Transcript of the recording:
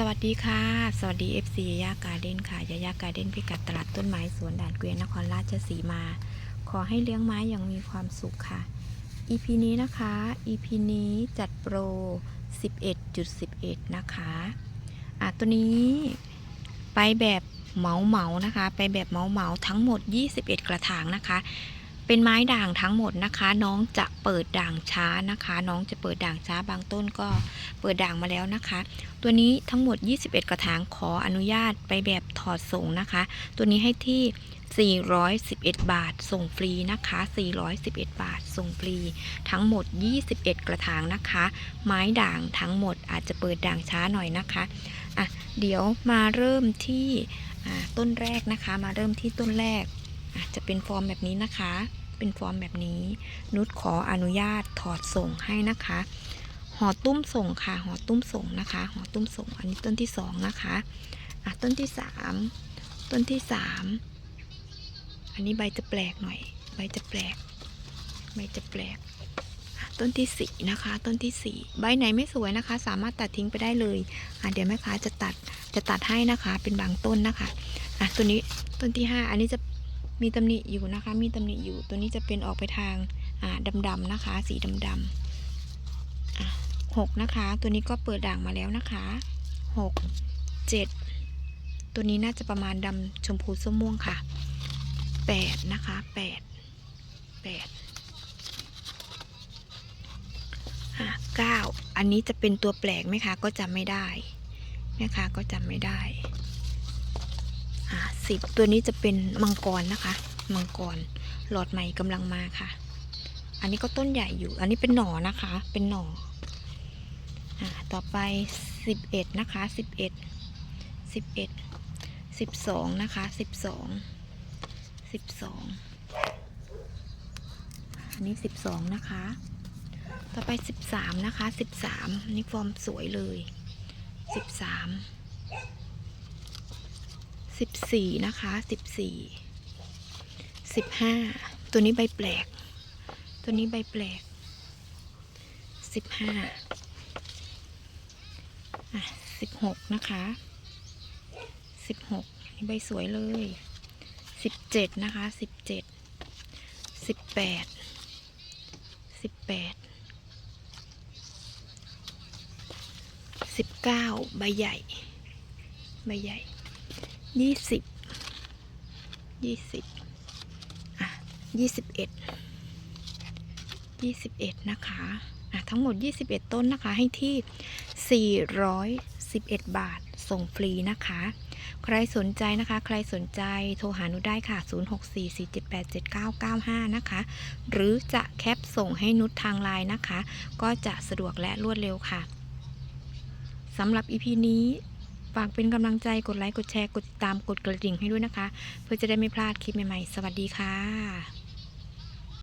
สวัสดีค่ะ สวัสดี FC ยายาการ์เด้นค่ะยายาการ์เด้นพิกัดตลาดต้นไม้สวนด่านเกวียนนครราชสีมา ขอให้เลี้ยงไม้อย่างมีความสุขค่ะ EP นี้นะคะ EP นี้จัดโปร 11.11 นะคะ อะตัวนี้ไปแบบเหมาเหมานะคะ ไปแบบเหมาเหมาทั้งหมด 21 กระถางนะคะ เป็นไม้ด่างทั้งหมดนะคะ น้องจะเปิดด่างช้านะคะ น้องจะเปิดด่างช้าบางต้นก็เปิดด่างมาแล้วนะคะ ตัวนี้ทั้งหมด 21 กระถางขออนุญาตไปแบบถอดส่งนะคะ ตัวนี้ให้ที่411 บาท ส่งฟรีนะคะ 411 บาท ส่งฟรี ทั้งหมด 21 กระถางนะคะ ไม้ด่างทั้งหมดอาจจะเปิดด่างช้าหน่อยนะคะ อะ เดี๋ยวมาเริ่มที่อ่าต้นแรกนะคะ มาเริ่มที่ต้นแรก อะจะเป็นฟอร์มแบบนี้นะคะ เป็นฟอร์มแบบนี้ นุชขออนุญาตถอดส่งให้นะคะห่อตุ้มส่งค่ะห่อตุ้มส่งนะคะห่อตุ้มส่ง อันนี้ต้นที่สองนะคะอะต้นที่สามต้นที่สามอันนี้ใบจะแปลกหน่อย ใบจะแปลก ใบจะแปลกอะต้นที่สี่นะคะ ต้นที่สี่ใบไหนไม่สวยนะคะ สามารถตัดทิ้งไปได้เลยอะเดี๋ยวแม่ค้าจะตัด จะตัดให้นะคะ เป็นบางต้นนะคะอะตัวนี้ต้นที่ห้าอันนี้จะ มีตำหนิอยู่นะคะ มีตำหนิอยู่ตัวนี้จะเป็นออกไปทางอ่าดำๆนะคะ สีดำๆหกนะคะ ตัวนี้ก็เปิดด่างมาแล้วนะคะหกเจ็ดตัวนี้น่าจะประมาณดำชมพูส้มม่วงค่ะแปดนะคะแปดแปดเก้าอันนี้จะเป็นตัวแปลกไหมคะ ก็จำไม่ได้แม่ค้าก็จำไม่ได้ สิบตัวนี้จะเป็นมังกรนะคะ มังกรหลอดใหม่กำลังมาค่ะ อันนี้ก็ต้นใหญ่อยู่ อันนี้เป็นหน่อนะคะ เป็นหน่ออ่าต่อไป 11 นะคะ 11 11 12 นะคะ 12 12 อันนี้ 12 นะคะ ต่อไป 13 นะคะ 13 นี่ฟอร์มสวยเลย 13 14นะคะ14 15ตัวนี้ใบแปลก ตัวนี้ใบแปลก15อะสิบหกนะคะสิบหกนี่ใบสวยเลยสิบเจ็ดนะคะสิบเจ็ดสิบแปดสิบแปดสิบเก้าใบใหญ่ ใบใหญ่ ยี่สิบยี่สิบอะยี่สิบเอ็ดยี่สิบเอ็ดนะคะอะทั้งหมด21ต้นนะคะให้ที่411บเอ็ดบาทส่งฟรีนะคะ ใครสนใจนะคะ ใครสนใจโทรหานุได้ค่ะ 0644787995 นะคะ หรือจะแคปส่งให้นุชทางไลน์นะคะ ก็จะสะดวกและรวดเร็วค่ะสำหรับ EP นี้ ฝากเป็นกำลังใจกดไลค์กดแชร์กดติดตามกดกระดิ่งให้ด้วยนะคะ เพื่อจะได้ไม่พลาดคลิปใหม่ๆ สวัสดีค่ะ